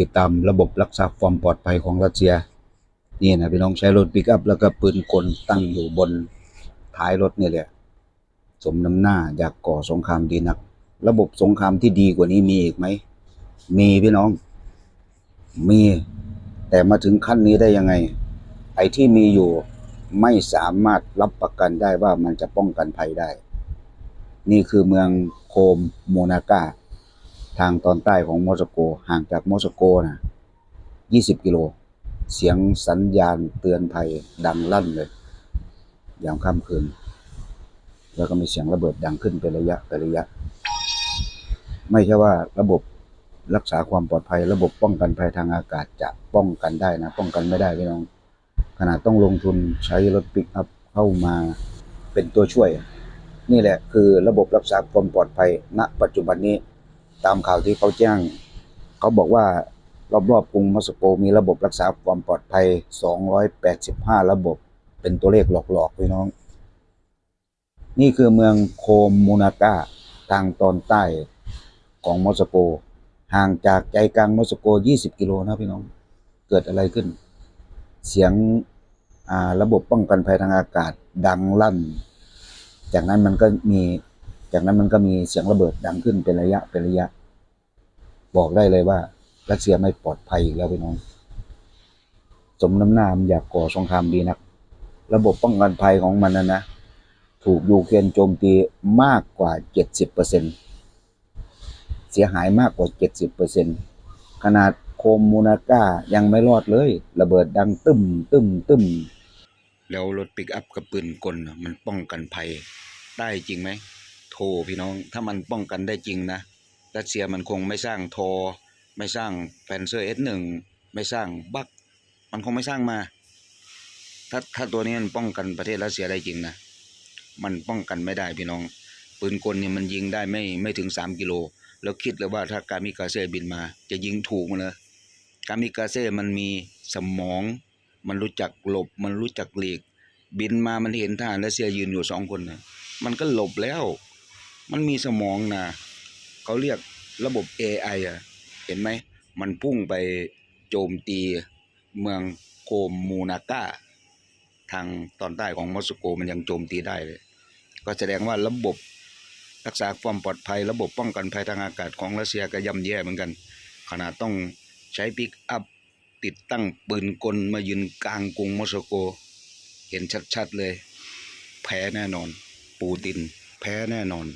ติดตามระบบรักษาความปลอดภัยของรัสเซีย นี่นะพี่น้องใช้รถปิกอัพแล้วก็ปืนกลตั้งอยู่บนท้ายรถเนี่ยแหละ สมน้ำหน้าอยากก่อสงครามดีนัก ระบบสงครามที่ดีกว่านี้มีอีกไหม มีพี่น้อง มี แต่มาถึงขั้นนี้ได้ยังไง ไอ้ที่มีอยู่ไม่สามารถรับประกันได้ว่ามันจะป้องกันภัยได้ นี่คือเมืองโคมโมนากา ทางตอนใต้ของมอสโก ห่างจากมอสโกนะ20 กิโล เสียงสัญญาณเตือนภัยดังลั่นเลย ยามค่ำคืน แล้วก็มีเสียงระเบิดดังขึ้นเป็นระยะเป็นระยะ ไม่ใช่ว่าระบบรักษาความปลอดภัย ระบบป้องกันภัยทางอากาศจะป้องกันได้นะ ป้องกันไม่ได้พี่น้อง ขนาดต้องลงทุนใช้รถปิกอัพเข้ามาเป็นตัวช่วย นี่แหละคือระบบรักษาความปลอดภัยณ ปัจจุบันนี้ ตามข่าวที่เขาแจ้ง เขาบอกว่ารอบๆกรุงมอสโกมีระบบรักษาความปลอดภัย 285 ระบบ เป็นตัวเลขหลอกๆพี่น้อง นี่คือเมืองโคมมูนากาทางตอนใต้ของมอสโก ห่างจากใจกลางมอสโก 20 กิโลนะพี่น้อง เกิดอะไรขึ้น เสียงระบบป้องกันภัยทางอากาศดังลั่น จากนั้นมันก็มี จากนั้นมันก็มีเสียงระเบิดดังขึ้นเป็นระยะเป็นระยะ บอกได้เลยว่ารัสเซียไม่ปลอดภัยอีกแล้วพี่น้อง สมน้ำหน้ามันอยากก่อสงครามดีนัก ระบบป้องกันภัยของมันนะนะ ถูกยูเครนโจมตีมากกว่า 70%เสียหายมากกว่า 70%ขนาดโคมมูนาก้ายังไม่รอดเลย ระเบิดดังตึมตึมตึมแล้วรถปิกอัพกับปืนกลมันป้องกันภัยได้จริงไหม โทพี่น้องถ้ามันป้องกันได้จริงนะรัสเซียมันคงไม่สร้างทอ ไม่สร้างแพนเซอร์เอสหนึ่งไม่สร้างบักมันคงไม่สร้างมา ถ้าถ้าตัวนี้มันป้องกันประเทศรัสเซียได้จริงนะมันป้องกันไม่ได้พี่น้อง ปืนกลเนี่ยมันยิงได้ไม่ไม่ถึงสามกิโลแล้วคิดเลยว่าถ้าการมิกาเซ่บินมา จะยิงถูกมันเลยการมิกาเซ่มันมีสมอง มันรู้จักหลบ มันรู้จักหลีก บินมามันเห็นทหารรัสเซียยืนอยู่สองคนนะมันก็หลบแล้ว มันมีสมองนะเขาเรียกระบบ AI อะ เห็นไหม มันพุ่งไปโจมตีเมืองโคมมูนาก้า ทางตอนใต้ของมอสโกมันยังโจมตีได้เลย ก็แสดงว่าระบบรักษาความปลอดภัย ระบบป้องกันภัยทางอากาศของรัสเซียก็ย่ำแย่เหมือนกัน ขนาดต้องใช้ปิกอัพติดตั้งปืนกลมายืนกลางกรุงมอสโก เห็นชัดๆเลย แพ้แน่นอน ปูติน แพ้แน่นอน